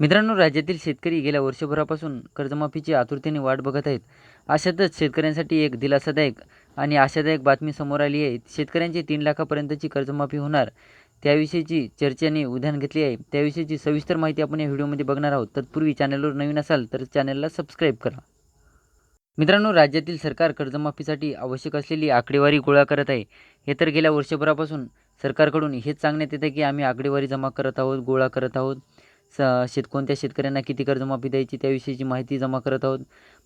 मित्रांनो राज्यातील शेतकरी गेल्या वर्षभरापासून कर्जमाफीची आतुरतेने वाट बघत आहेत. अशातच शेतकऱ्यांसाठी एक दिलासादायक आणि आशादायक बातमी समोर आली आहे. शेतकऱ्यांची तीन लाखापर्यंतची कर्जमाफी होणार त्याविषयीची चर्चेने उधाण घेतली आहे. त्याविषयीची सविस्तर माहिती आपण या व्हिडिओमध्ये बघणार आहोत. तत्पूर्वी चॅनलवर नवीन असाल तर चॅनलला सबस्क्राईब करा. मित्रांनो राज्यातील सरकार कर्जमाफीसाठी आवश्यक असलेली आकडेवारी गोळा करत आहे. हे तर गेल्या वर्षभरापासून सरकारकडून हेच सांगण्यात येतं की आम्ही आकडेवारी जमा करत आहोत गोळा करत आहोत. स शेत कोणत्या शेतकऱ्यांना किती कर्जमाफी द्यायची त्याविषयीची माहिती जमा करत आहोत.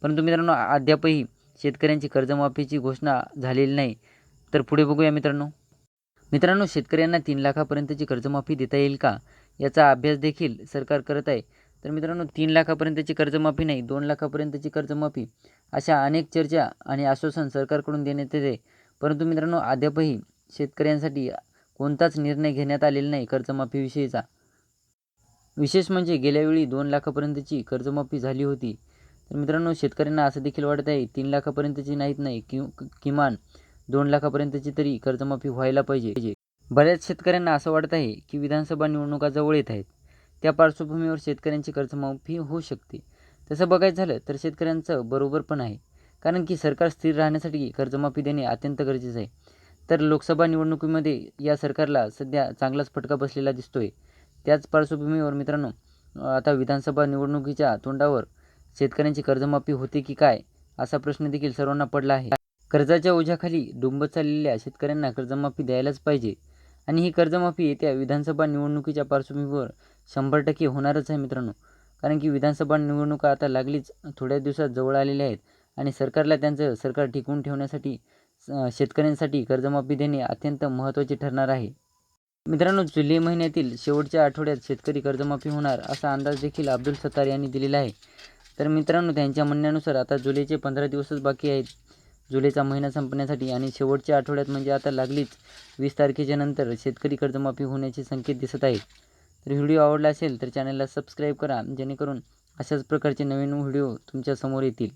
परंतु मित्रांनो अद्यापही शेतकऱ्यांची कर्जमाफीची घोषणा झालेली नाही. तर पुढे बघूया मित्रांनो. मित्रांनो शेतकऱ्यांना तीन लाखापर्यंतची कर्जमाफी देता येईल का? याचा अभ्यास देखील सरकार करत आहे. तर मित्रांनो तीन लाखापर्यंतची कर्जमाफी नाही दोन लाखापर्यंतची कर्जमाफी अशा अनेक चर्चा आणि आश्वासन सरकारकडून देण्यात येते. परंतु मित्रांनो अद्यापही शेतकऱ्यांसाठी कोणताच निर्णय घेण्यात आलेला नाही कर्जमाफीविषयीचा. विशेष म्हणजे गेल्यावेळी दोन लाखापर्यंतची कर्जमाफी झाली होती. तर मित्रांनो शेतकऱ्यांना असं देखील वाटत आहे तीन लाखापर्यंतची नाहीत नाही कि किमान दोन लाखापर्यंतची तरी कर्जमाफी व्हायला पाहिजे. बऱ्याच शेतकऱ्यांना असं वाटत आहे की विधानसभा निवडणुका जवळ येत आहेत. त्या पार्श्वभूमीवर शेतकऱ्यांची कर्जमाफी होऊ शकते. तसं बघायचं झालं तर शेतकऱ्यांचं बरोबर पण आहे. कारण की सरकार स्थिर राहण्यासाठी कर्जमाफी देणे अत्यंत गरजेचं आहे. तर लोकसभा निवडणुकीमध्ये या सरकारला सध्या चांगलाच फटका बसलेला दिसतोय. त्याच पार्श्वभूमीवर मित्रांनो आता विधानसभा निवडणुकीच्या तोंडावर शेतकऱ्यांची कर्जमाफी होते की काय असा प्रश्न देखील सर्वांना पडला आहे. कर्जाच्या ओझ्याखाली डुंबत चाललेल्या शेतकऱ्यांना कर्जमाफी द्यायलाच पाहिजे आणि ही कर्जमाफी येत्या विधानसभा निवडणुकीच्या पार्श्वभूमीवर शंभर टक्के होणारच आहे मित्रांनो. कारण की विधानसभा निवडणुका आता लागलीच थोड्या दिवसात जवळ आलेल्या आहेत आणि सरकारला त्यांचं सरकार टिकवून ठेवण्यासाठी शेतकऱ्यांसाठी कर्जमाफी देणे अत्यंत महत्त्वाचे ठरणार आहे. मित्रांनो जुलै महिन्यातील शेवटच्या आठवड्यात शेतकरी कर्जमाफी होणार असा अंदाज देखील अब्दुल सत्तार यांनी दिलेला आहे. तर मित्रांनो त्यांच्या म्हणण्यानुसार आता जुलैचे पंधरा दिवसच बाकी आहेत. जुलैचा महिना संपण्यासाठी आणि शेवटच्या आठवड्यात म्हणजे आता लागलीच वीस तारखेच्या नंतर शेतकरी कर्जमाफी होण्याचे संकेत दिसत आहेत. तर व्हिडिओ आवडला असेल तर चॅनलला सबस्क्राईब करा जेणेकरून अशाच प्रकारचे नवीन व्हिडिओ तुमच्यासमोर येतील.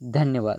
धन्यवाद.